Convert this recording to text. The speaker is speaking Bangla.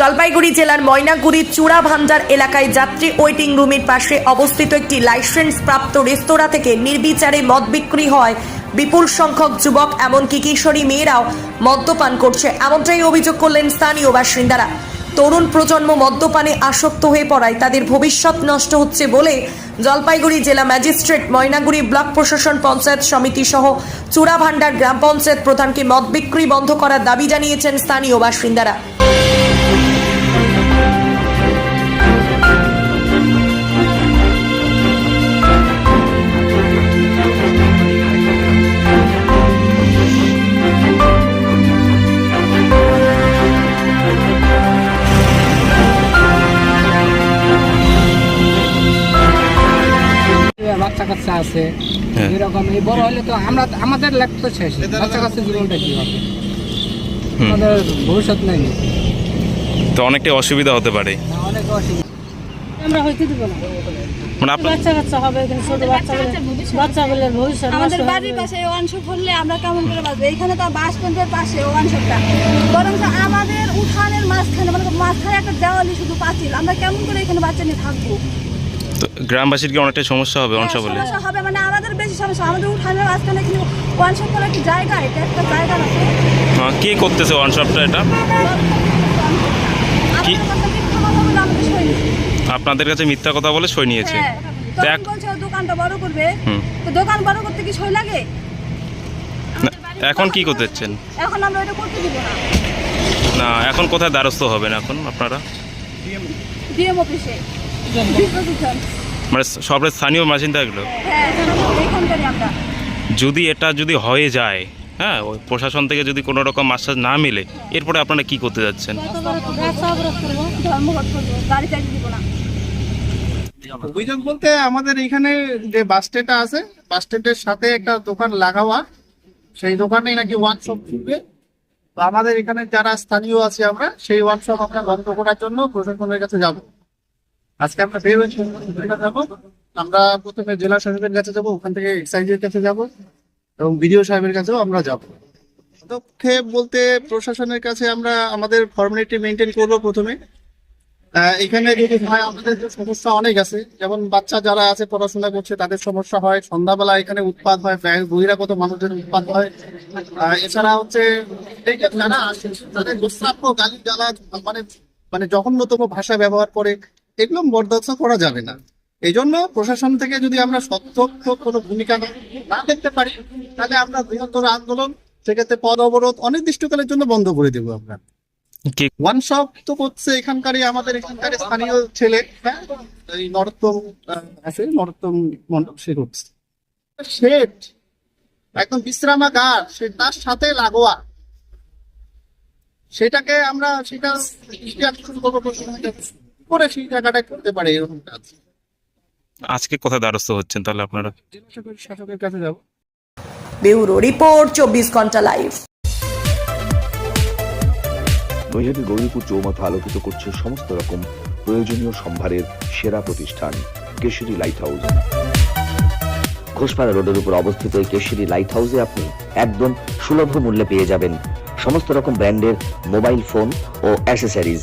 জলপাইগুড়ি জেলার ময়নাগুড়ির চূড়া ভান্ডার এলাকায় যাত্রী ওয়েটিং রুমের পাশে অবস্থিত একটি লাইসেন্স প্রাপ্ত রেস্তোরাঁ থেকে নির্বিচারে মদ বিক্রি হয়। বিপুল সংখ্যক যুবক এমনকি কিশোরী মেয়েরাও মদ্যপান করছে। এমনটাই অভিযোগ করলেন স্থানীয় বাসিন্দারা। তরুণ প্রজন্ম মদ্যপানে আসক্ত হয়ে পড়ায় তাদের ভবিষ্যৎ নষ্ট হচ্ছে বলে জলপাইগুড়ি জেলা ম্যাজিস্ট্রেট, ময়নাগুড়ি ব্লক প্রশাসন পঞ্চায়েত সমিতি সহ চূড়াভান্ডার গ্রাম পঞ্চায়েত প্রধানকে মদ বিক্রি বন্ধ করার দাবি জানিয়েছেন স্থানীয় বাসিন্দারা। বাচ্চা কাচ্চা আছে হ্যাঁ। এরকম এই বড় হলে তো আমরা আমাদের লাইফ তো শেষ বাচ্চা কাচ্চা জীবনটা কি হবে আমাদের ভবিষ্যৎ নেই। তো অনেকটাই অসুবিধা হতে পারে। অনেক অসুবিধা। আমরা হইতে দিব না। মানে বাচ্চা কাচ্চা হবে এখানে ছোট বাচ্চা ভবিষ্যৎ। আমাদের বাড়ির পাশে ওয়ান শপ করলে আমরা কেমন করে বাঁচবো? এইখানে তো বাস স্ট্যান্ডের পাশে বরং তো আমাদের উঠানের মাঝখানে মানে মাঝখানে একটা দেওয়ালি শুধু পাঁচিল। আমরা কেমন করে এখানে বাচ্চা নিয়ে থাকব? গ্রামবাসীর কি অনেকটাই সমস্যা হবে? অংশ বলে সমস্যা হবে মানে আমাদের বেশি সমস্যা। আমাদের উঠানের মাঝখানে কি ওয়ান শপ করার কি জায়গা এটা একটা জায়গা না হ্যাঁ, কে করতেছে ওয়ান শপটা এটা কি? বলে। আপনাদের কাছে মিথ্যা কথা বলে সই নিয়েছে? হ্যাঁ দেখ। তখন দোকানটা বড় করবে। তো দোকান বড় করতে কি সই লাগে? না, এখন কি করতেছেন এখন আমরা এটা করতে দিব না। না এখন কোথায় দ্বারস্থ হবেন এখন আপনারা? ডিএম অফিসে। মানে সব স্থানীয় বাসিন্দা এগুলো। হ্যাঁ যদি এটা যদি হয়ে যায় হ্যাঁ ওই প্রশাসন থেকে যদি কোনো রকম আশ্বাস না মিলে এরপরে আপনারা কি করতে যাচ্ছেন? ব্যবসা অবরোধ করব ধর্মঘট করব গাড়ি চালিয়ে দিব না। অভিযোগ বলতে আমাদের এখানে যে বাস স্ট্যান্ডটা আছে বাস স্ট্যান্ডের সাথে একটা দোকান লাগাওয়া সেই দোকানে নাকি ওয়ার্কশপ শপ খুলবে তো আমাদের এখানে যারা স্থানীয় আছে আমরা সেই ওয়ার্কশপ শপ আমরা বন্ধ করার জন্য প্রশাসনের কাছে যাব। আজকে আমরা যাব। আমরা প্রথমে জেলা সাহেবের কাছে যাব, ওখান থেকে এক্সাইজের কাছে যাব এবং বিডিও সাহেবের কাছেও আমরা যাব। পদক্ষেপ বলতে প্রশাসনের কাছে আমরা আমাদের ফর্মালিটি মেনটেন করব প্রথমে। এখানে যদি হয়, আমাদের সমস্যা অনেক আছে। যেমন বাচ্চা যারা আছে, পড়াশোনা করছে, তাদের সমস্যা হয়। সন্ধ্যাবেলা এখানে উৎপাদ হয় বহিরাগত মানুষের উৎপাদ হয়। এছাড়া হচ্ছে তাদের দুঃসাধ্য গালি জ্বালা মানে মানে জঘন্যতম ভাষা ব্যবহার করে। এগুলো বরদাস্ত করা যাবে না। এই জন্য প্রশাসন থেকে যদি আমরা সত্যক্ষ কোনো ভূমিকা না- দেখতে পারি তাহলে আমরা বৃহত্তর আন্দোলন সেক্ষেত্রে পদ অবরোধ অনির্দিষ্টকালের জন্য বন্ধ করে দেবো আমরা। ওয়ান শপ তো করছে এখানকারই আমাদের এখানকার স্থানীয় ছেলে হ্যাঁ? এই নরোত্তম আছে নরোত্তম মণ্ডপ সে করছে। শেড একদম বিশ্রামাগার সে তার সাথে লাগোয়া। সেটাকে আমরা সেটা করব। করে সেই জায়গাটা করতে পারে এরকম কাজ। আজকে কোথায় দ্বারস্থ হচ্ছেন তাহলে আপনারা? শাসকের কাছে যাব। ব্যুরো রিপোর্ট চব্বিশ ঘণ্টা লাইভ। নৈহাটি গৌরীপুর চৌমাথা আলোকিত করছে সমস্ত রকম প্রয়োজনীয় সম্ভারের সেরা প্রতিষ্ঠান কেশরী লাইট হাউস ঘোষপাড়া রোডের উপর অবস্থিত এই কেশরী লাইট হাউসে আপনি একদম সুলভ মূল্যে পেয়ে যাবেন সমস্ত রকম ব্র্যান্ডের মোবাইল ফোন ও অ্যাসেসরিজ